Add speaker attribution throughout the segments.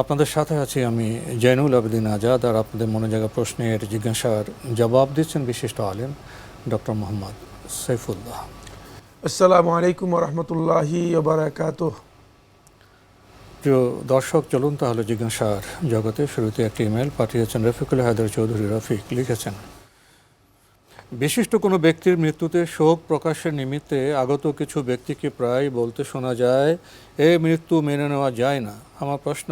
Speaker 1: আপনাদের সাথে আছি আমি জৈনুল আবেদিন আজাদ আর আপনাদের মনে জায়গা প্রশ্নের জিজ্ঞাসার জবাব দিচ্ছেন বিশিষ্ট আলেম ডক্টর মোহাম্মদ সৈফুল্লাহ।
Speaker 2: আসসালামু আলাইকুম রহমতুল্লাহি বারাকাত
Speaker 1: প্রিয় দর্শক চলুন তাহলে জিজ্ঞাসার জগতে শুরুতে একটি ইমেল পাঠিয়েছেন রফিকুল হায়দার চৌধুরী রফিক লিখেছেন। বিশিষ্ট কোনো ব্যক্তির মৃত্যুতে শোক প্রকাশের নিমিত্তে আগত কিছু ব্যক্তিকে প্রায় বলতে শোনা যায় এ মৃত্যু মেনে নেওয়া যায় না। আমার প্রশ্ন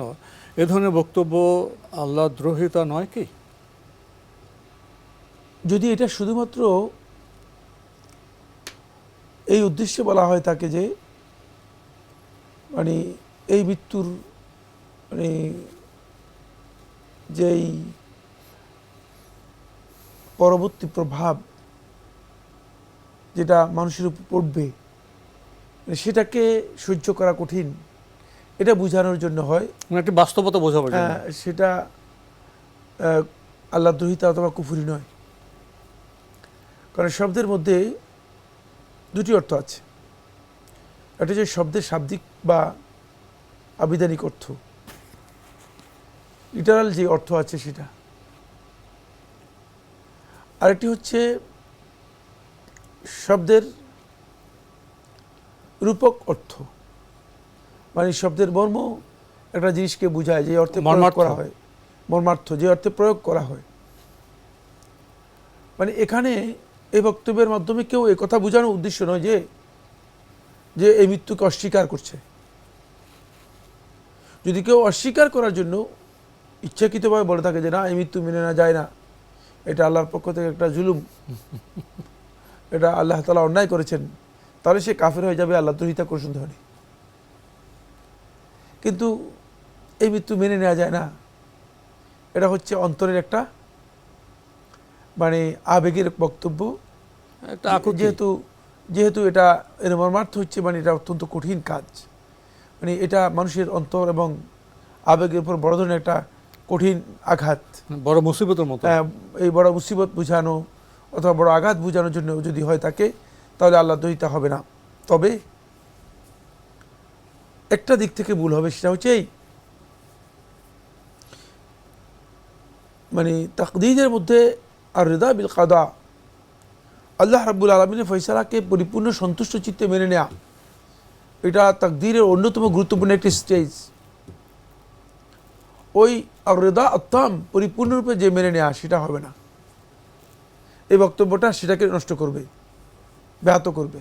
Speaker 1: এ ধরনের বক্তব্য আল্লাহ দ্রোহিতা নয় কি?
Speaker 2: যদি এটা শুধুমাত্র এই উদ্দেশ্যে বলা হয় তাকে যে মানে এই মৃত্যুর মানে যেই পরবর্তী প্রভাব যেটা মানুষের উপর পড়বে মানে সেটাকে সহ্য করা কঠিন এটা বোঝানোর জন্য হয়।
Speaker 1: মানে একটি বাস্তবতা বোঝাবার
Speaker 2: হ্যাঁ, সেটা আল্লাহ দ্রোহিতা অথবা কুফুরি নয়। কারণ শব্দের মধ্যে দুটি অর্থ আছে। একটা যে শব্দের শাব্দিক বা আবিধানিক অর্থ। লিটারাল যে অর্থ আছে সেটা। আরেকটি হচ্ছে শব্দের রূপক অর্থ। মানে শব্দের মর্ম একটা জিনিসকে বোঝায় যে অর্থে প্রয়োগ। করা হয়। মর্মার্থ যে অর্থে প্রয়োগ করা হয়। মানে এখানে এই বক্তব্যের মাধ্যমে কেউ এই কথা বোঝানোর উদ্দেশ্য নয় যে যে এই মৃত্যুকে অস্বীকার করছে। যদি কেউ অস্বীকার করার জন্য ইচ্ছাকৃতভাবে বলে থাকে যে না এই মৃত্যু মেনে না যায় না। এটা আল্লাহর পক্ষ থেকে একটা জুলুম। এটা আল্লাহ তালা অন্যায় করেছেন। তাহলে সে কাফের হয়ে যাবে আল্লাহ দ্রোহিতা করে শুনতে হবে কিন্তু এই মৃত্যু মেনে নেওয়া যায় না। এটা হচ্ছে অন্তরের একটা মানে আবেগের বক্তব্য।
Speaker 1: একটা।
Speaker 2: যেহেতু যেহেতু এটা এর মর্মার্থ হচ্ছে মানে এটা অত্যন্ত কঠিন কাজ। মানে এটা মানুষের অন্তর এবং আবেগের উপর বড় ধরনের একটা কঠিন আঘাত।
Speaker 1: বড় মুসিবতের মতো।
Speaker 2: আহ, এই বড় মুসিবত বুঝানো অথবা বড় আঘাত বোঝানোর জন্য যদি হয় থাকে তাহলে আল্লাহ দহিতা হবে না। তবে একটা দিক থেকে ভুল হবে, সেটা হচ্ছে এই মানে তাকদিদের মধ্যে আর রেদা বিল কাদা আল্লাহ রাব্বুল আলমিনের ফয়সালাকে পরিপূর্ণ সন্তুষ্ট চিত্তে মেনে নেয়া। এটা তাকদিরের অন্যতম গুরুত্বপূর্ণ একটি স্টেজ ওই রেদা অত্তম পরিপূর্ণরূপে যে মেনে নেয়া, সেটা হবে না। এই বক্তব্যটা সেটাকে নষ্ট করবে, ব্যাহত করবে।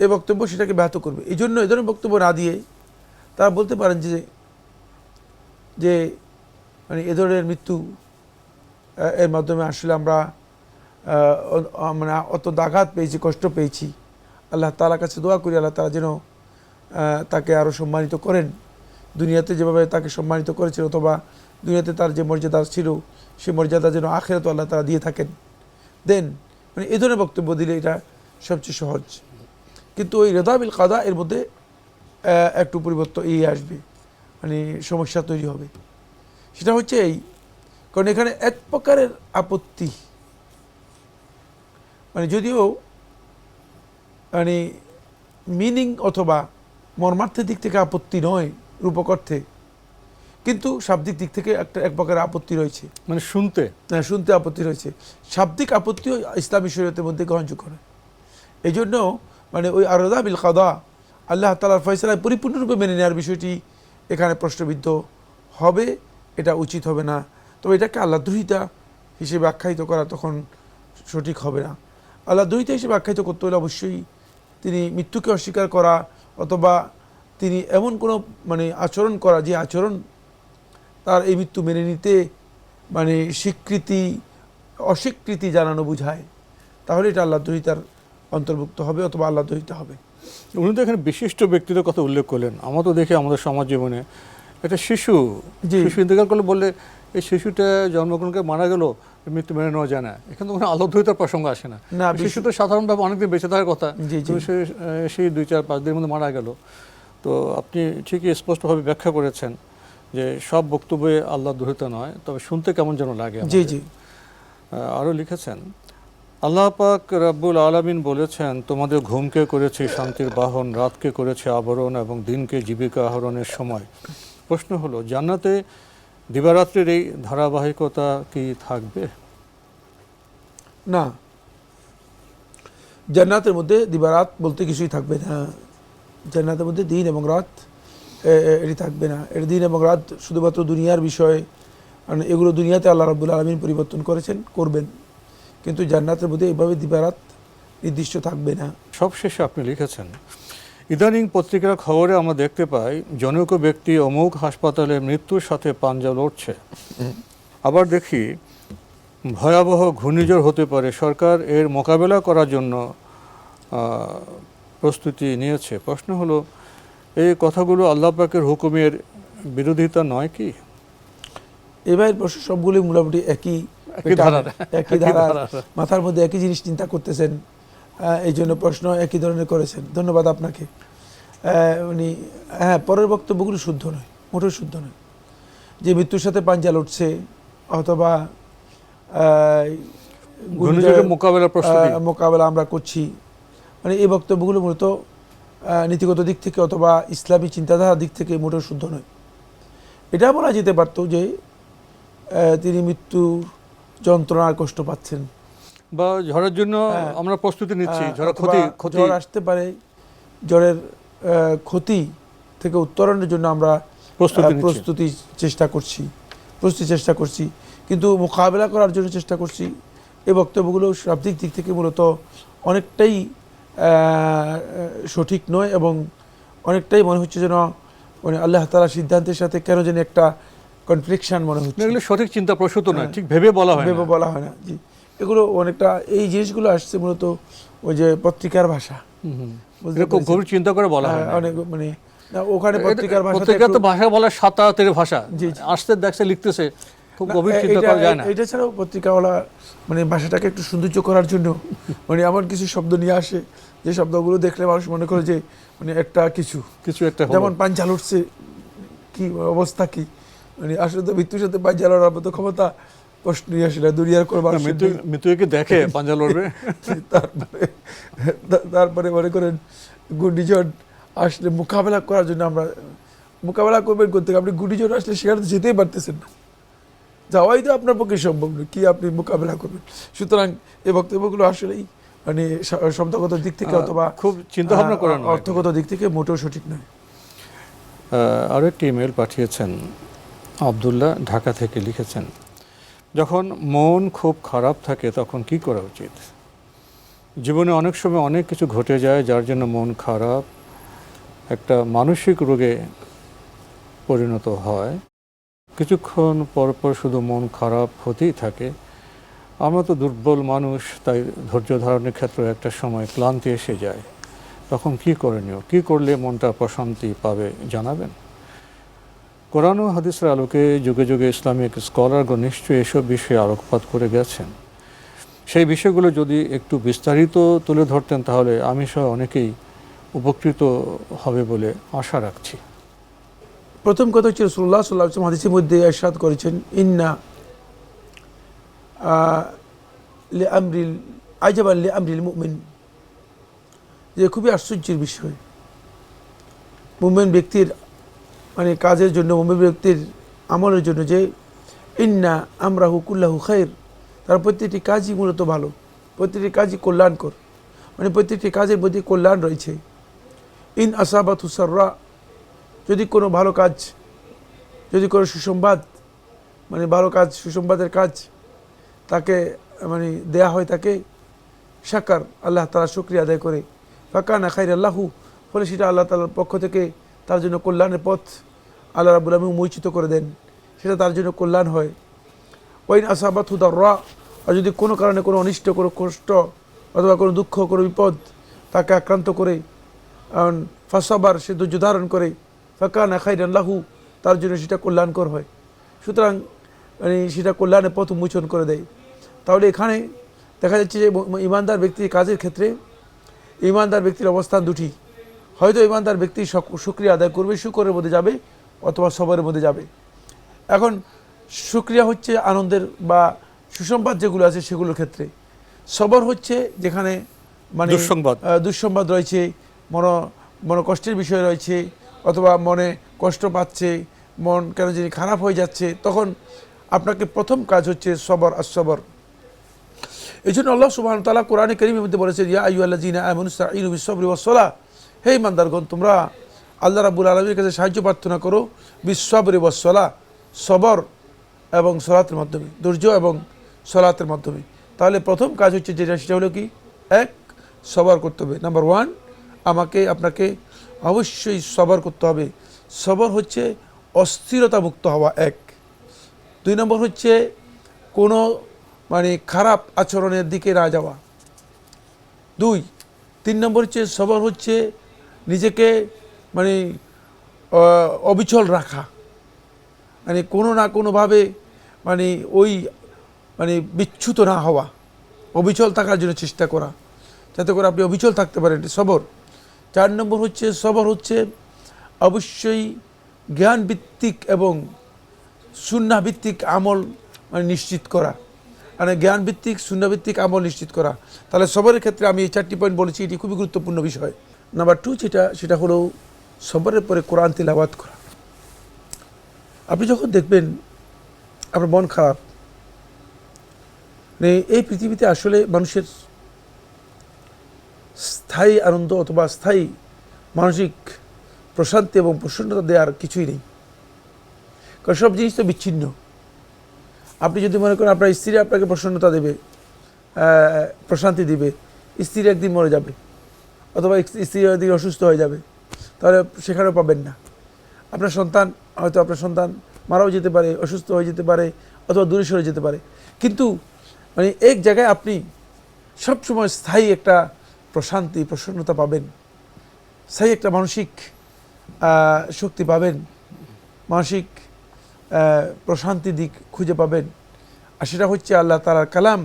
Speaker 2: এই বক্তব্য সেটাকে ব্যাহত করবে। এই জন্য এ ধরনের বক্তব্য না দিয়ে তারা বলতে পারেন যে যে মানে এ ধরনের মৃত্যু এর মাধ্যমে আসলে আমরা মানে অত্যন্ত আঘাত পেয়েছি, কষ্ট পেয়েছি। আল্লাহ তালার কাছে দোয়া করি, আল্লাহ তালা যেন তাকে আরও সম্মানিত করেন। দুনিয়াতে যেভাবে তাকে সম্মানিত করেছেন অথবা দুনিয়াতে তার যে মর্যাদা ছিল সেই মর্যাদা যেন আখেরাত আল্লাহ তারা দিয়ে থাকেন। দেন মানে এ ধরনের বক্তব্য দিলে এটা সবচেয়ে সহজ। কিন্তু ওই রেদাবিল কাদা এর মধ্যে একটু পরিবর্তন এই আসবে মানে সমস্যা তৈরি হবে। সেটা হচ্ছে এই কারণ এখানে এক প্রকারের আপত্তি। মানে যদিও মানে মিনিং অথবা মর্মার্থের দিক থেকে আপত্তি নয় রূপক অর্থে কিন্তু শাব্দিক দিক থেকে একটা এক প্রকার আপত্তি রয়েছে।
Speaker 1: মানে শুনতে?
Speaker 2: হ্যাঁ, শুনতে আপত্তি রয়েছে। শাব্দিক আপত্তিও ইসলামী শরীয়তের মধ্যে গ্রহণযোগ্য নয়। এই জন্য মানে ওই আরদা বিল কাদা, আল্লাহ তালার ফয়সলায় পরিপূর্ণরূপে মেনে নেওয়ার বিষয়টি এখানে প্রশ্নবিদ্ধ হবে, এটা উচিত হবে না। তবে এটাকে আল্লাহ দ্রোহিতা হিসেবে আখ্যায়িত করা তখন সঠিক হবে না। আল্লাহ দুইটা হিসেবে আখ্যায়িত করতে হলে অবশ্যই তিনি মৃত্যুকে অস্বীকার করা অথবা তিনি এমন কোনো মানে আচরণ করা, যে আচরণ তার এই মৃত্যু মেনে নিতে মানে স্বীকৃতি, অস্বীকৃতি জানানো বোঝায়, তাহলে এটা আল্লাহ দহিতার অন্তর্ভুক্ত হবে অথবা আল্লাহ দহিতা হবে।
Speaker 1: উনি তো এখানে বিশিষ্ট ব্যক্তিদের কথা উল্লেখ করলেন। আমরা তো দেখি আমাদের সমাজ জীবনে একটা শিশু। শিশু ইন্তেকাল করলে বললে এই শিশুটা জন্মগ্রহণকে মারা গেল মৃত্যু মেনে নেওয়া যায় না। এখানে তো কোনো আলোদ্বৈতার প্রসঙ্গ আসে না। শিশু তো সাধারণভাবে অনেকদিন বেঁচে থাকার কথা। সে সেই দুই চার পাঁচ দিনের মধ্যে মারা গেল। তো আপনি ঠিকই স্পষ্টভাবে ব্যাখ্যা করেছেন যে সব বক্তব্যে আল্লাহ দহিত নয় তবে শুনতে কেমন যেন লাগে
Speaker 2: জি জি।
Speaker 1: আরও লিখেছেন আল্লাহ পাক রাব্বুল আলামিন বলেছেন, তোমাদের ঘুমকে করেছে, শান্তির বাহন, রাতকে করেছে আবরণ এবং দিনকে জীবিকা আহরণের সময়। প্রশ্ন হলো, জান্নাতে দিবারাত্রির এই ধারাবাহিকতা কি থাকবে?
Speaker 2: না। জান্নাতের মধ্যে দিবারাত বলতে কিছুই থাকবে না। জান্নাতের মধ্যে দিন এবং রাত এটি থাকবে না। এর দিন এবং রাত শুধুমাত্র দুনিয়ার বিষয়। এগুলো দুনিয়াতে আল্লাহ রাবুল আলমিন পরিবর্তন করেছেন, করবেন। কিন্তু জান্নাতের মধ্যে এইভাবে দিবারাত নির্দিষ্ট থাকবে না।
Speaker 1: সবশেষে আপনি লিখেছেন ইদানিং পত্রিকার খবরে আমরা দেখতে পাই জনক ব্যক্তি অমুক হাসপাতালে মৃত্যুর সাথে পাঞ্জা লড়ছে। আবার দেখি ভয়াবহ ঘূর্ণিঝড় হতে পারে সরকার এর মোকাবেলা করার জন্য প্রস্তুতি নিয়েছে। প্রশ্ন হলো এই কথাগুলো আল্লাহ পাকের হুকুমের বিরোধিতা নয় কি?
Speaker 2: এবার প্রশ্ন সবগুলি মোটামুটি একই
Speaker 1: একই ধারার।
Speaker 2: মাথার মধ্যে একই জিনিস চিন্তা করতেছেন এই জন্য প্রশ্ন একই ধরনের করেছেন। ধন্যবাদ আপনাকে। উনি হ্যাঁ পরের বক্তব্যগুলো শুদ্ধ নয় মোটেও শুদ্ধ নয়। যে মৃত্যুর সাথে পাঞ্জা লড়ছে অথবা আহ, মোকাবেলা আমরা করছি। মানে এই বক্তব্যগুলো মূলত নীতিগত দিক থেকে অথবা ইসলামী চিন্তাধারার দিক থেকে মোটেও শুদ্ধ নয়। এটা বলা যেতে পারতো যে তিনি মৃত্যুর যন্ত্রণার কষ্ট পাচ্ছেন।
Speaker 1: বা ঝড়ের জন্য
Speaker 2: হ্যাঁ।
Speaker 1: আমরা প্রস্তুতি নিচ্ছি
Speaker 2: আহ,
Speaker 1: ঝড়ের ক্ষতি ক্ষতি
Speaker 2: ঝড় আসতে পারে ঝড়ের ক্ষতি থেকে উত্তরণের জন্য আমরা
Speaker 1: প্রস্তুতি
Speaker 2: আহ,
Speaker 1: নিচ্ছি।
Speaker 2: প্রস্তুতি চেষ্টা করছি প্রস্তুতি চেষ্টা করছি। কিন্তু মোকাবেলা করার জন্য চেষ্টা করছি। এই বক্তব্যগুলো শাব্দিক দিক থেকে মূলত অনেকটাই সঠিক নয় এবং অনেকটাই মনে হচ্ছে যেন মানে আল্লাহ তালা সিদ্ধান্তের সাথে কেন যেন একটা কনফ্লিকশন মনে হচ্ছে।
Speaker 1: এগুলো সঠিক চিন্তা প্রসূত নয়
Speaker 2: হ্যাঁ।
Speaker 1: ঠিক ভেবে বলা হয়
Speaker 2: ভেবে বলা হয় না জি। এগুলো অনেকটা এই জিনিসগুলো আসছে মূলত ওই যে পত্রিকার ভাষা।
Speaker 1: এরকম গভীর চিন্তা করে বলা হয়
Speaker 2: হ্যাঁ, অনেক মানে ওখানে
Speaker 1: এটা-
Speaker 2: পত্রিকার ভাষা
Speaker 1: পত্রিকার তো ভাষা বলা সাতাতের ভাষা। আসতে দেখছে লিখতেছে খুব গভীর চিন্তা করা যায় না।
Speaker 2: এটা ছাড়াও পত্রিকাওয়ালা মানে ভাষাটাকে একটু সৌন্দর্য করার জন্য মানে এমন কিছু শব্দ নিয়ে আসে যে শব্দগুলো দেখলে মানুষ মনে করে যে মানে একটা কিছু।
Speaker 1: কিছু একটা।
Speaker 2: যেমন পাঞ্জাল উঠছে কি অবস্থা কি? মানে আসলে তো মৃত্যুর সাথে পাঞ্জাল ওড়ার মতো ক্ষমতা প্রশ্ন নিয়ে আসে না দুনিয়ার কোনো
Speaker 1: মৃত্যু মৃত্যুকে দেখে পাঞ্জা লড়বে?
Speaker 2: তারপরে তারপরে মনে করেন ঘূর্ণিঝড় আসলে মোকাবেলা করার জন্য আমরা মোকাবেলা করবেন করতে আপনি ঘূর্ণিঝড় আসলে সেখানে তো যেতেই পারতেছেন না। যাওয়াই তো আপনার পক্ষে সম্ভব নয় কি আপনি মোকাবেলা করবেন? সুতরাং এই বক্তব্যগুলো আসলেই মানে শব্দগত দিক থেকে অথবা
Speaker 1: খুব চিন্তা ভাবনা করেন
Speaker 2: অর্থগত দিক থেকে মোটেও সঠিক নয়।
Speaker 1: আরও একটি ইমেল পাঠিয়েছেন আবদুল্লাহ ঢাকা থেকে লিখেছেন, যখন মন খুব খারাপ থাকে তখন কি করা উচিত? জীবনে অনেক সময় অনেক কিছু ঘটে যায় যার জন্য মন খারাপ একটা মানসিক রোগে পরিণত হয়। কিছুক্ষণ পর পর শুধু মন খারাপ হতেই থাকে। আমরা তো দুর্বল মানুষ, তাই ধৈর্য ধারণের ক্ষেত্রে একটা সময় ক্লান্তি এসে যায়। তখন কি করণীয়? কি করলে মনটা প্রশান্তি পাবে জানাবেন? কোরআন ও হাদিসের আলোকে যুগে যুগে ইসলামিক স্কলারগণ নিশ্চয়ই এসব বিষয়ে আলোকপাত করে গেছেন। সেই বিষয়গুলো যদি একটু বিস্তারিত তুলে ধরতেন তাহলে আমি সহ অনেকেই উপকৃত হবে বলে আশা রাখছি।
Speaker 2: প্রথম কথা হচ্ছে রসুল্লাহ সাল্লাহ হাদিসের মধ্যে এরশাদ করেছেন, ইন্না লি আমরিল লি আমরিল মুমিন। যে খুবই আশ্চর্যের বিষয়। মুমেন ব্যক্তির মানে কাজের জন্য, মুমেন ব্যক্তির আমলের জন্য যে ইন্না আমরা হুকুল্লাহু খায়ের তার প্রত্যেকটি কাজই মূলত ভালো, প্রত্যেকটি কাজই কল্যাণকর মানে প্রত্যেকটি কাজের মধ্যে কল্যাণ রয়েছে। ইন আসাবাত হুসাররা যদি কোনো ভালো কাজ, যদি কোনো সুসংবাদ মানে ভালো কাজ, সুসংবাদের কাজ তাকে মানে দেয়া হয় তাকে, সাকার, আল্লাহ তালা শুক্রিয়া আদায় করে। ফাঁকা না খাইর আল্লাহু ফলে সেটা আল্লাহ তালার পক্ষ থেকে তার জন্য কল্যাণের পথ আল্লাহ রাবুল আলমী উন্মোচিত করে দেন। সেটা তার জন্য কল্যাণ হয়। ওয়াইন আসাবাত হুদার রা আর যদি কোনো কারণে কোনো অনিষ্ট, কোনো কষ্ট অথবা কোনো দুঃখ, কোনো বিপদ তাকে আক্রান্ত করে ফাঁসাবার সে ধৈর্য ধারণ করে ফাঁকা না খাই আল্লাহু তার জন্য সেটা কল্যাণকর হয়। সুতরাং মানে সেটা কল্যাণের পথ উন্মোচন করে দেয়। তাহলে এখানে দেখা যাচ্ছে যে ইমানদার ব্যক্তির কাজের ক্ষেত্রে ইমানদার ব্যক্তির অবস্থান দুটি। হয়তো ইমানদার ব্যক্তি সুক্রিয়া আদায় করবে শুকরের মধ্যে যাবে অথবা সবরের মধ্যে যাবে। এখন সুক্রিয়া হচ্ছে আনন্দের বা সুসংবাদ যেগুলো আছে সেগুলোর ক্ষেত্রে। সবর হচ্ছে যেখানে মানে
Speaker 1: দুঃসংবাদ।
Speaker 2: দুঃসংবাদ রয়েছে মন মন কষ্টের বিষয় রয়েছে অথবা মনে কষ্ট পাচ্ছে মন কেন জানি খারাপ হয়ে যাচ্ছে তখন আপনাকে প্রথম কাজ হচ্ছে সবর আর সবর। এই জন্য আল্লাহ সুবাহ তালা কোরআনে করিমের মধ্যে বলেছেন ইয়া আইয়ু আল্লাহ জিনা আমনুসাইনু বিশ্বরি ওসলা হে ইমানদারগণ, তোমরা আল্লাহ রাবুল আলমীর কাছে সাহায্য প্রার্থনা করো বিশ্বরি ওসলা সবর এবং সলাতের মাধ্যমে, ধৈর্য এবং সলাতের মাধ্যমে। তাহলে প্রথম কাজ হচ্ছে যেটা, সেটা হলো কি? এক, সবর করতে হবে। নাম্বার ওয়ান, আমাকে, আপনাকে অবশ্যই সবর করতে হবে। সবর হচ্ছে অস্থিরতা মুক্ত হওয়া, এক। দুই নম্বর হচ্ছে কোনো মানে খারাপ আচরণের দিকে না যাওয়া। দুই, তিন নম্বর হচ্ছে সবর হচ্ছে নিজেকে মানে অবিচল রাখা। মানে কোনো না কোনোভাবে মানে ওই মানে বিচ্যুত না হওয়া। অবিচল থাকার জন্য চেষ্টা করা। যাতে করে আপনি অবিচল থাকতে পারেন। এটি সবর। চার নম্বর হচ্ছে, সবর হচ্ছে অবশ্যই জ্ঞান ভিত্তিক এবং সুন্না ভিত্তিক আমল মানে নিশ্চিত করা। মানে জ্ঞান ভিত্তিক সুন্না ভিত্তিক আমল নিশ্চিত করা। তাহলে সবরের ক্ষেত্রে আমি এই চারটি পয়েন্ট বলেছি, এটি খুবই গুরুত্বপূর্ণ বিষয়। নাম্বার টু যেটা সেটা হলো সবরের পরে কোরআন তিলাবাত করা। আপনি যখন দেখবেন আপনার মন খারাপ মানে এই পৃথিবীতে আসলে মানুষের স্থায়ী আনন্দ অথবা স্থায়ী মানসিক প্রশান্তি এবং প্রসন্নতা দেওয়ার কিছুই নেই। কারণ সব জিনিস তো বিচ্ছিন্ন। আপনি যদি মনে করেন আপনার স্ত্রী আপনাকে প্রসন্নতা দেবে প্রশান্তি দিবে, স্ত্রী একদিন মরে যাবে। অথবা স্ত্রী একদিন অসুস্থ হয়ে যাবে, তাহলে সেখানেও পাবেন না। আপনার সন্তান, হয়তো আপনার সন্তান মারাও যেতে পারে, অসুস্থ হয়ে যেতে পারে, অথবা দূরে সরে যেতে পারে। কিন্তু মানে এক জায়গায় আপনি সবসময় স্থায়ী একটা প্রশান্তি, প্রসন্নতা পাবেন। স্থায়ী একটা মানসিক শক্তি পাবেন। মানসিক প্রশান্তি দিক খুঁজে পাবেন। আর সেটা হচ্ছে আল্লাহ তালার কালাম,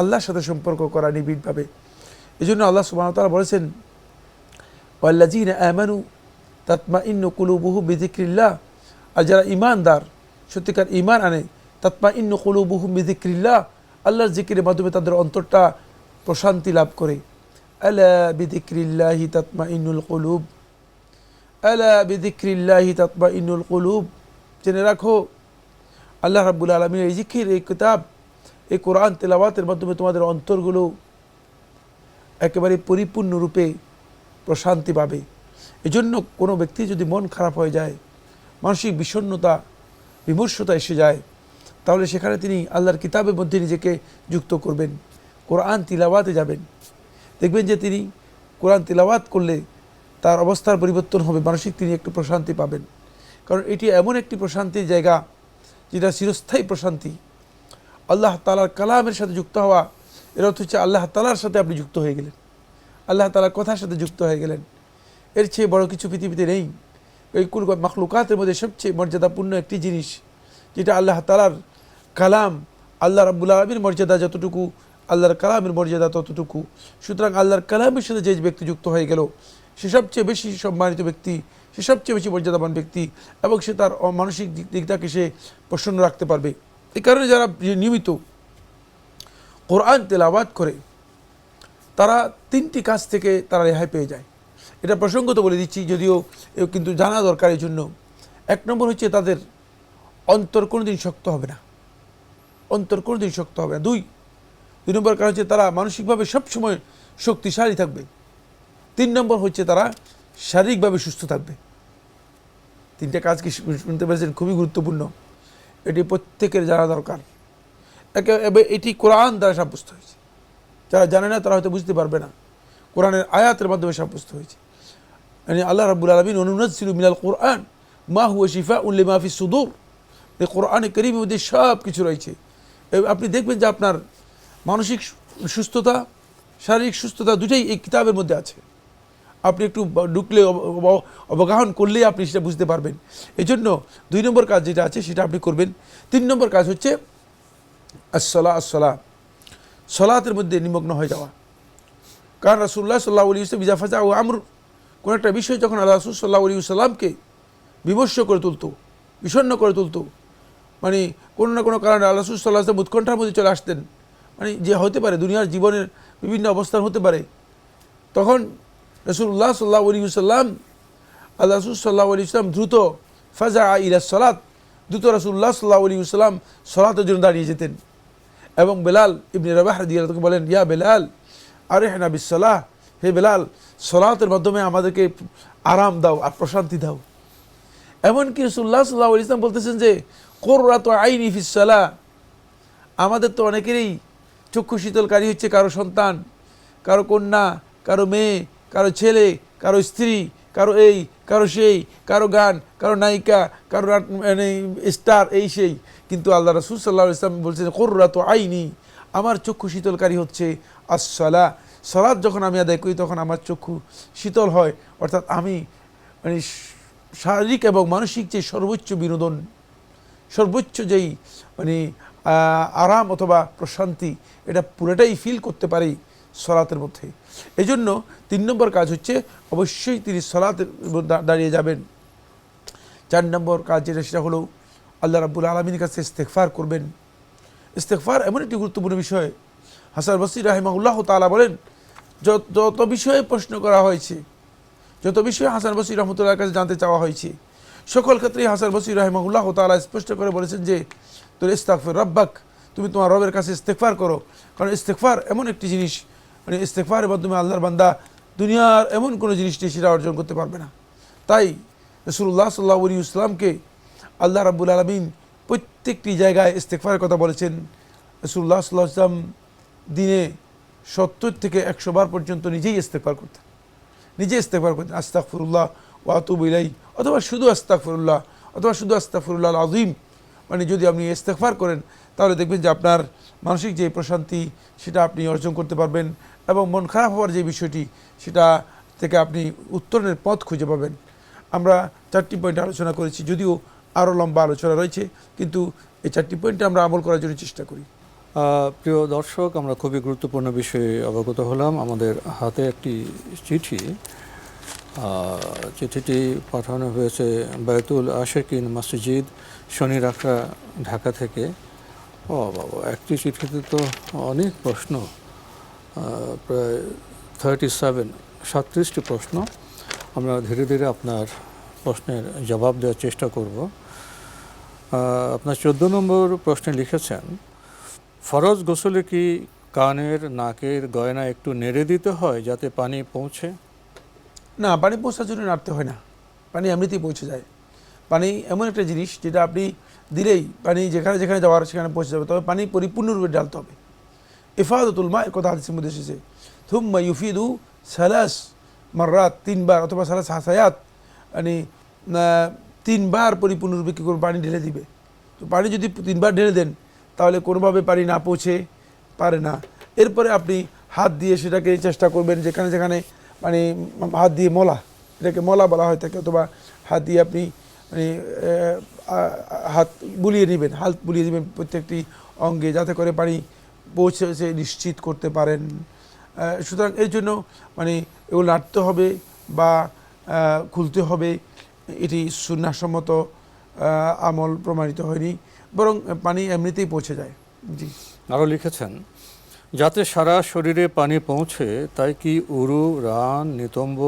Speaker 2: আল্লাহর সাথে সম্পর্ক করা নিবিড়ভাবে। এই আল্লাহ সুবাহ তালা বলেছেন ওয়াল্লাজিন আমানু তাতমা ইন্নু কুলুবুহু বিদিক্রিল্লাহ আর যারা ইমানদার সত্যিকার ইমান আনে তাতমা ইন্নু কুলুবুহু বিদিক্রিল্লাহ আল্লাহর জিকিরের মাধ্যমে তাদের অন্তরটা প্রশান্তি লাভ করে। আলা বিদিক্রিল্লাহি তাতমা ইন্নুল কুলুব। আলা বিদিক্রিল্লাহি তাতমা ইন্নুল কুলুব। জেনে রাখো, আল্লাহ রাব্বুল আলমীর এই জিকির, এই কিতাব, এই কোরআন তেলাওয়াতের মাধ্যমে তোমাদের অন্তরগুলো একেবারে পরিপূর্ণরূপে প্রশান্তি পাবে। এজন্য কোনো ব্যক্তি যদি মন খারাপ হয়ে যায়, মানসিক বিষণ্ণতা, বিমর্ষতা এসে যায়, তাহলে সেখানে তিনি আল্লাহর কিতাবের মধ্যে নিজেকে যুক্ত করবেন, কোরআন তিলাওয়াতে যাবেন। দেখবেন যে তিনি কোরআন তিলাওয়াত করলে তার অবস্থার পরিবর্তন হবে, মানসিক তিনি একটু প্রশান্তি পাবেন। কারণ এটি এমন একটি প্রশান্তির জায়গা যেটা চিরস্থায়ী প্রশান্তি। আল্লাহ তালার কালামের সাথে যুক্ত হওয়া এর অর্থ হচ্ছে আল্লাহ তালার সাথে আপনি যুক্ত হয়ে গেলেন। আল্লাহ তালার কথার সাথে যুক্ত হয়ে গেলেন। এর চেয়ে বড় কিছু পৃথিবীতে নেই। এই কুল মাখলুকাতের মধ্যে সবচেয়ে মর্যাদাপূর্ণ একটি জিনিস, যেটা আল্লাহ তালার কালাম, আল্লাহ রাব্বুল আলমীর মর্যাদা যতটুকু, আল্লাহর কালামের মর্যাদা ততটুকু। সুতরাং আল্লাহর কালামের সাথে যে ব্যক্তি যুক্ত হয়ে গেল, সে সবচেয়ে বেশি সম্মানিত ব্যক্তি, সে সবচেয়ে বেশি মর্যাদাবান ব্যক্তি, এবং সে তার মানসিক দিক দিকটাকে সে প্রসন্ন রাখতে পারবে। এই কারণে যারা নিয়মিত কোরআন তেলাওয়াত করে, তারা তিনটি কাজ থেকে তারা রেহাই পেয়ে যায়। এটা প্রসঙ্গত বলে দিচ্ছি, যদিও কিন্তু জানা দরকার এই জন্য। এক নম্বর হচ্ছে তাদের অন্তর কোনোদিন শক্ত হবে না। অন্তর কোনোদিন শক্ত হবে না। দুই দুই নম্বর কারণ হচ্ছে তারা মানসিকভাবে সবসময় শক্তিশালী থাকবে। তিন নম্বর হচ্ছে তারা শারীরিকভাবে সুস্থ থাকবে। তিনটে কাজ কি শুনতে পেরেছেন? খুবই গুরুত্বপূর্ণ। এটি প্রত্যেকের জানা দরকার। এটি কোরআন দ্বারা সাব্যস্ত হয়েছে। যারা জানে না, তারা হয়তো বুঝতে পারবে না। কোরআনের আয়াতের মাধ্যমে সাব্যস্ত হয়েছে। মানে আল্লাহ রাবুল আলমিন অনুনাজিল মিনাল কোরআন, মা হুয়া শিফা উল্লি মাহফি সুদূর। কোরআনে করিমের মধ্যে সব কিছু রয়েছে আপনি দেখবেন যে আপনার মানসিক সুস্থতা, শারীরিক সুস্থতা দুটাই এই কিতাবের মধ্যে আছে। আপনি একটু ঢুকলে অব- অব- অবগাহন করলেই আপনি সেটা বুঝতে পারবেন। এই জন্য দুই নম্বর কাজ যেটা আছে, সেটা আপনি করবেন। তিন নম্বর কাজ হচ্ছে আসলা আসলা সলাতের মধ্যে নিমগ্ন হয়ে যাওয়া। কারণ রাসুল্লাহ সাল্লাহ আলী ইসলাম ইজাফাজা ও আমর, কোনো একটা বিষয় যখন আল্লাহ রসুল সাল্লাহ আলী সাল্লামকে বিমর্ষ করে তুলতো, বিষণ্ণ করে তুলতো মানে কোনো না কোনো কারণে আল্লাহ রসুল সাল্লাহ আসলাম উৎকণ্ঠার মধ্যে চলে আসতেন মানে যে হতে পারে, দুনিয়ার জীবনের বিভিন্ন অবস্থান হতে পারে, তখন রসুল্লাহ সাল্লাহ আলী সাল্লাম আল্লাহ রসুল সাল্লাহ আলী ইসলাম দ্রুত ফাজা ইলা সলাত, দ্রুত রসুল্লাহ সাল্লাহ আলী সাল্লাম সলাতের জন্য দাঁড়িয়ে যেতেন। এবং বেলাল ইবনে দিয়ে বলেন, ইয়া বেলাল আরে হেনা বিসলাহ হে বেলাল, সলাতের মাধ্যমে আমাদেরকে আরাম দাও আর প্রশান্তি দাও। এমনকি রসুল্লাহ সাল্লাহ ইসলাম বলতেছেন যে কোররা তো আইনি ফিসালা আমাদের তো অনেকেরই চক্ষু শীতলকারী হচ্ছে কারও সন্তান, কারও কন্যা, কারও মেয়ে, কারও ছেলে, কারও স্ত্রী, কারও এই, কারও সেই, কারও গান, কারও নায়িকা, কারও মানে স্টার, এই সেই। কিন্তু আল্লাহ রসুল সাল্লাহ ইসলাম বলছেন কোররা তো আইনি, আমার চক্ষু শীতলকারী হচ্ছে আসলা সলাদ যখন আমি আদায় করি, তখন আমার চক্ষু শীতল হয়। অর্থাৎ আমি মানে শারীরিক এবং মানসিক যে সর্বোচ্চ বিনোদন, সর্বোচ্চ যেই মানে আরাম অথবা প্রশান্তি, এটা পুরোটাই ফিল করতে পারি সলাতের মধ্যে। এই জন্য তিন নম্বর কাজ হচ্ছে, অবশ্যই তিনি সলাতে দাঁড়িয়ে যাবেন। চার নম্বর কাজ যেটা, সেটা হলো আল্লাহ রাব্বুল আলমীর কাছে ইস্তেকফার করবেন। ইস্তেকফার এমন একটি গুরুত্বপূর্ণ বিষয়। হাসান বসির রাহিমাহুল্লাহ তালা বলেন, যত বিষয়ে প্রশ্ন করা হয়েছে, যত বিষয়ে হাসান বসির রহমতুল্লাহর কাছে জানতে চাওয়া হয়েছে, সকল ক্ষেত্রেই হাসান বসির রাহিমাহুল্লাহ তালা স্পষ্ট করে বলেছেন যে, তোর ইস্তাকফির রব্বাক, তুমি তোমার রবের কাছে ইস্তেকফার করো। কারণ ইস্তেকফার এমন একটি জিনিস মানে ইস্তেকফারের মাধ্যমে আল্লাহর বান্দা দুনিয়ার এমন কোনো জিনিস নেই সেটা অর্জন করতে পারবে না। তাই রসুল্লাহ সাল্লাহ ইসলামকে আল্লাহ রাব্বুল আলমিন প্রত্যেকটি জায়গায় ইস্তেকফারের কথা বলেছেন। রসুল্লাহ সাল্লাহ দিনে সত্তর থেকে একশো বার পর্যন্ত নিজেই ইস্তেকফার করতেন। নিজে ইস্তেকবার করতেন। আস্তাকফরুল্লাহ ওয়াতুব ইলাই অথবা শুধু আস্তাকফরুল্লাহ অথবা শুধু আস্তাকফরুল্লাহ আজিম মানে যদি আপনি ইস্তেকফার করেন, তাহলে দেখবেন যে আপনার মানসিক যে প্রশান্তি, সেটা আপনি অর্জন করতে পারবেন এবং মন খারাপ হওয়ার যে বিষয়টি, সেটা থেকে আপনি উত্তরণের পথ খুঁজে পাবেন। আমরা চারটি পয়েন্ট আলোচনা করেছি, যদিও আরও লম্বা আলোচনা রয়েছে, কিন্তু এই চারটি পয়েন্টে আমরা আমল করার জন্য চেষ্টা করি।
Speaker 1: প্রিয় দর্শক, আমরা খুবই গুরুত্বপূর্ণ বিষয়ে অবগত হলাম। আমাদের হাতে একটি চিঠি চিঠিটি পাঠানো হয়েছে বায়তুল আশেকিন মসজিদ শনি রাখা ঢাকা থেকে। ও বাবা, একটি চিঠিতে তো অনেক প্রশ্ন প্রায় থার্টি সেভেন সাতত্রিশটি প্রশ্ন। আমরা ধীরে ধীরে আপনার প্রশ্নের জবাব দেওয়ার চেষ্টা করব। আপনার চোদ্দ নম্বর প্রশ্নে লিখেছেন, ফরজ গোসলে কি কানের নাকের গয়না একটু নেড়ে দিতে হয় যাতে পানি পৌঁছে?
Speaker 2: না, পানি পৌঁছার জন্য নাড়তে হয় না। পানি এমনিতেই পৌঁছে যায়। পানি এমন একটা জিনিস যেটা আপনি দিলেই পানি যেখানে যেখানে যাওয়ার সেখানে পৌঁছে যাবে, তবে পানি পরিপূর্ণরূপে ডালতে হবে। ইফাদতুল মা এর কথা হাদিসের মধ্যে এসেছে। থুম্মা ইউফিদু সালাস মাররাত তিনবার অথবা সালাস হাসায়াত মানে তিনবার পরিপূর্ণরূপে কী করে পানি ঢেলে দিবে। তো পানি যদি তিনবার ঢেলে দেন, তাহলে কোনোভাবে পানি না পৌঁছে পারে না। এরপরে আপনি হাত দিয়ে সেটাকে চেষ্টা করবেন যেখানে যেখানে মানে হাত দিয়ে মলা, এটাকে মলা বলা হয় থাকে অথবা হাত দিয়ে আপনি মানে হাত বুলিয়ে নেবেন, হাত বুলিয়ে নেবেন প্রত্যেকটি অঙ্গে যাতে করে পানি পৌঁছেছে নিশ্চিত করতে পারেন। সুতরাং এর জন্য মানে এগুলো নাড়তে হবে বা খুলতে হবে। এটি সুন্নাসম্মত আমল প্রমাণিত হয়নি বরং পানি এমনিতেই পৌঁছে যায়। জি।
Speaker 1: আরও লিখেছেন যাতে সারা শরীরে পানি পৌঁছে তাই কি উরু রান নিতম্ব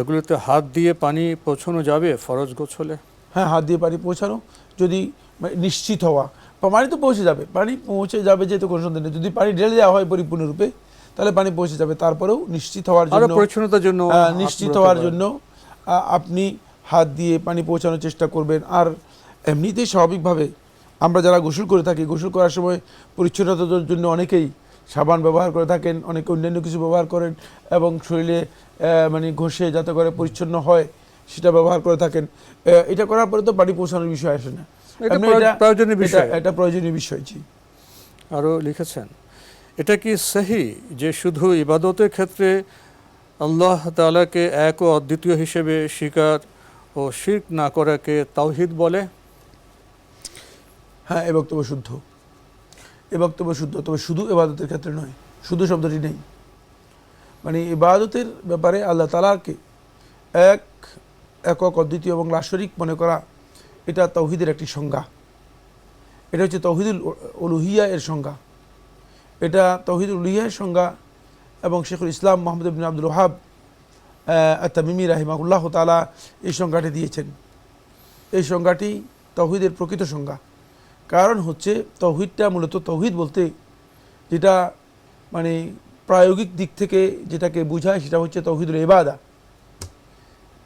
Speaker 1: এগুলোতে হাত দিয়ে পানি পৌঁছানো যাবে ফরজ গোছলে?
Speaker 2: হ্যাঁ হাত দিয়ে পানি পৌঁছানো যদি নিশ্চিত হওয়া পানি তো পৌঁছে যাবে পানি পৌঁছে যাবে যেহেতু কোনো সন্দেহ নেই। যদি পানি ঢেলে দেওয়া হয় পরিপূর্ণরূপে তাহলে পানি পৌঁছে যাবে। তারপরেও নিশ্চিত হওয়ার জন্য
Speaker 1: পরিচ্ছন্নতার জন্য
Speaker 2: নিশ্চিত হওয়ার জন্য আপনি হাত দিয়ে পানি পৌঁছানোর চেষ্টা করবেন। আর এমনিতেই স্বাভাবিকভাবে আমরা যারা গোসল করে থাকি গোসল করার সময় পরিচ্ছন্নতার জন্য অনেকেই সাবান ব্যবহার করে থাকেন অনেকে অন্যান্য কিছু ব্যবহার করেন এবং শরীরে মানে ঘষে যাতে করে পরিচ্ছন্ন হয় সেটা ব্যবহার করে থাকেন। এটা করার পরে তো বাড়ি পৌঁছানোর বিষয় আসে না।
Speaker 1: প্রয়োজনীয় বিষয়।
Speaker 2: এটা প্রয়োজনীয় বিষয় জি।
Speaker 1: আরও লিখেছেন এটা কি সহি যে শুধু ইবাদতের ক্ষেত্রে আল্লাহ তালাকে এক ও অদ্বিতীয় হিসেবে স্বীকার ও শির্ক না করাকে তাওহিদ বলে?
Speaker 2: হ্যাঁ এ বক্তব্য শুদ্ধ। এ বক্তব্য শুদ্ধ, তবে শুধু এবাদতের ক্ষেত্রে নয়, শুধু শব্দটি নেই। মানে ইবাদতের ব্যাপারে আল্লাহ তালাকে এক একক, অদ্বিতীয় এবং লাশরিক মনে করা, এটা তৌহিদের একটি সংজ্ঞা। এটা হচ্ছে তৌহিদুল উলুহিয়া এর সংজ্ঞা। এটা তৌহিদুল উলুহিয়া এর সংজ্ঞা এবং শেখুল ইসলাম মোহাম্মদ বিন আব্দুল ওহাব তামিমি রাহিমাউল্লাহ তালা এই সংজ্ঞাটি দিয়েছেন। এই সংজ্ঞাটি তৌহিদের প্রকৃত সংজ্ঞা। কারণ হচ্ছে তৌহিদটা মূলত তৌহিদ বলতে যেটা মানে প্রায়োগিক দিক থেকে যেটাকে বোঝায় সেটা হচ্ছে তৌহিদুল ইবাদা।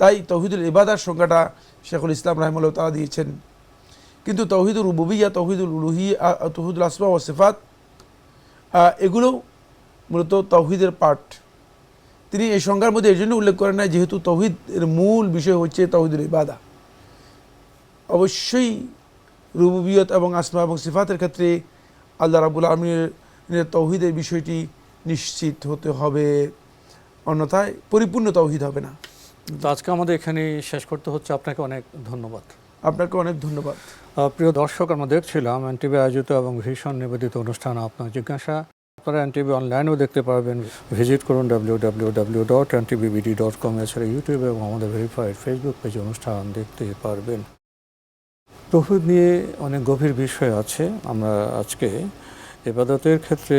Speaker 2: তাই তৌহিদুল ইবাদার সংজ্ঞাটা শেখুল ইসলাম রাহমুল্লাহ তালা দিয়েছেন। কিন্তু তৌহিদুল রুবুবিয়া, তৌহিদুল উলুহি তৌহিদুল আসমা ও সেফাত এগুলো মূলত তৌহিদের পার্ট তিনি এই সংজ্ঞার মধ্যে এই জন্য উল্লেখ করেন না যেহেতু তৌহিদের মূল বিষয় হচ্ছে তৌহিদুল ইবাদা। অবশ্যই রুবুবিয়ত এবং আসমা এবং সিফাতের ক্ষেত্রে আল্লাহ রাবুল আলমিনের তৌহিদের বিষয়টি নিশ্চিত হতে হবে। অন্যথায় পরিপূর্ণ তৌহিদ হবে না।
Speaker 1: তো আজকে আমাদের এখানে শেষ করতে হচ্ছে। আপনাকে অনেক ধন্যবাদ।
Speaker 2: আপনাকে অনেক ধন্যবাদ।
Speaker 1: প্রিয় দর্শক আমরা দেখছিলাম এনটিভি আয়োজিত এবং ভীষণ নিবেদিত অনুষ্ঠান আপনার জিজ্ঞাসা। আপনারা এনটিভি অনলাইনেও দেখতে পারবেন। ভিজিট করুন W W W dot NTVBD dot com এছাড়া ইউটিউবে এবং আমাদের ভেরিফাইড ফেসবুক পেজে অনুষ্ঠান দেখতে পারবেন। তৌহিদ নিয়ে অনেক গভীর বিষয় আছে। আমরা আজকে এবাদতের ক্ষেত্রে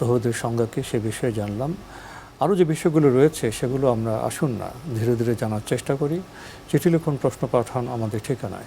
Speaker 1: তৌহিদের সংজ্ঞা কি সে বিষয়ে জানলাম। আরও যে বিষয়গুলো রয়েছে সেগুলো আমরা আসুন না, ধীরে ধীরে জানার চেষ্টা করি। চিঠি লিখুন, প্রশ্ন পাঠান আমাদের ঠিকানায়।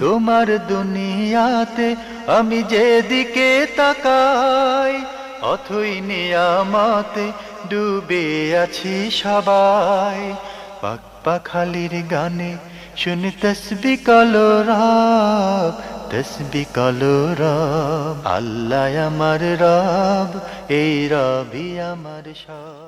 Speaker 3: তোমার দুনিয়াতে আমি যেদিকে তাকাই, অথই নিয়ামতে ডুবে আছি সবাই। পাক পাখালির গানে শুনি তসবি কলো রাব, তসবি কলো রব। আল্লাহ আমার রব, এই রবি আমার সব।